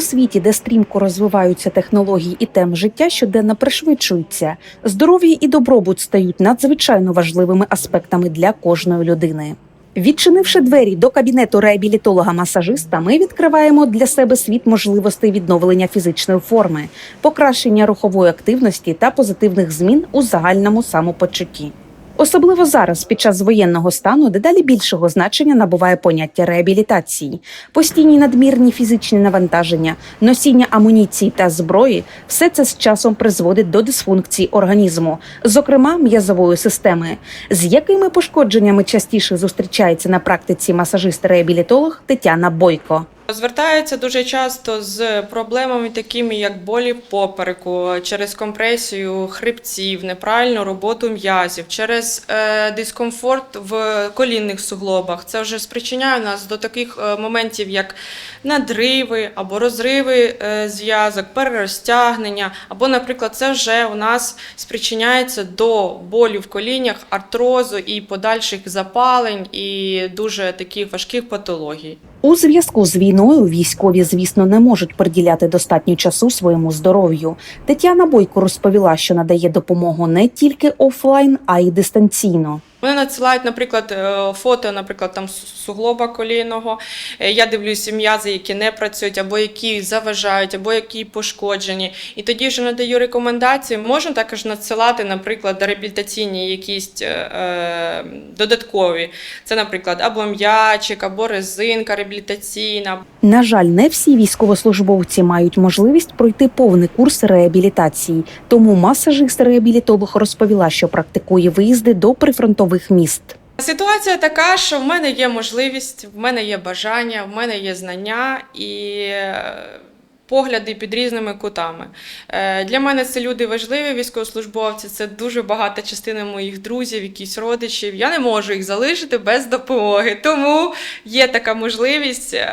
світі, де стрімко розвиваються технології і тем життя щоденно пришвидшуються, здоров'я і добробут стають надзвичайно важливими аспектами для кожної людини. Відчинивши двері до кабінету реабілітолога-масажиста, ми відкриваємо для себе світ можливостей відновлення фізичної форми, покращення рухової активності та позитивних змін у загальному самопочутті. Особливо зараз, під час воєнного стану, дедалі більшого значення набуває поняття реабілітації, постійні надмірні фізичні навантаження, носіння амуніції та зброї все це з часом призводить до дисфункції організму, зокрема м'язової системи, з якими пошкодженнями частіше зустрічається на практиці масажист-реабілітолог Тетяна Бойко. Звертаються дуже часто з проблемами, такими як болі попереку, через компресію хребців, неправильну роботу м'язів, через е, дискомфорт в колінних суглобах. Це вже спричиняє нас до таких е, моментів, як надриви або розриви е, зв'язок, перерозтягнення, або, наприклад, це вже у нас спричиняється до болю в колінях, артрозу і подальших запалень і дуже таких важких патологій. У зв'язку з війною військові, звісно, не можуть приділяти достатньо часу своєму здоров'ю. Тетяна Бойко розповіла, що надає допомогу не тільки офлайн, а й дистанційно. Вони надсилають, наприклад, е, фото, наприклад, там суглоба колінного. Е, Я дивлюся м'язи, які не працюють, або які заважають, або які пошкоджені. І тоді вже надаю рекомендації. Можу також надсилати, наприклад, реабілітаційні якісь е, е, додаткові. Це, наприклад, або м'ячик, або резинка реабілітаційна, На жаль, не всі військовослужбовці мають можливість пройти повний курс реабілітації. Тому масажист-реабілітолог розповіла, що практикує виїзди до прифронтових міст. Ситуація така, що в мене є можливість, в мене є бажання, в мене є знання і е, погляди під різними кутами. Е, Для мене це люди важливі, військовослужбовці, це дуже багата частина моїх друзів, якісь родичів. Я не можу їх залишити без допомоги. Тому є така можливість е,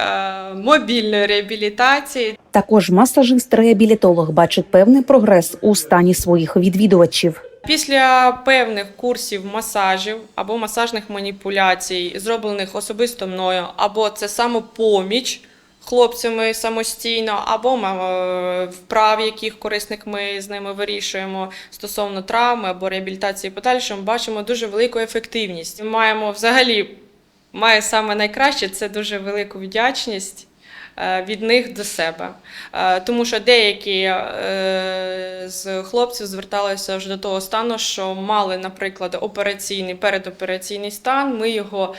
мобільної реабілітації. Також масажист-реабілітолог бачить певний прогрес у стані своїх відвідувачів. Після певних курсів масажів або масажних маніпуляцій, зроблених особисто мною, або це самопоміч хлопцями самостійно, або е, вправ, яких корисних ми з ними вирішуємо стосовно травми або реабілітації подальшому, бачимо дуже велику ефективність. Ми маємо взагалі має саме найкраще це дуже велику вдячність від них до себе. Е, Тому що деякі е, з хлопців зверталися вже до того стану, що мали, наприклад, операційний передопераційний стан. Ми його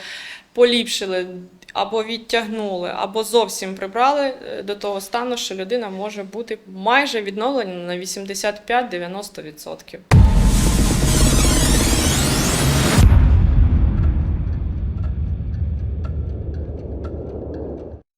поліпшили або відтягнули, або зовсім прибрали е, до того стану, що людина може бути майже відновлена на 85-90%.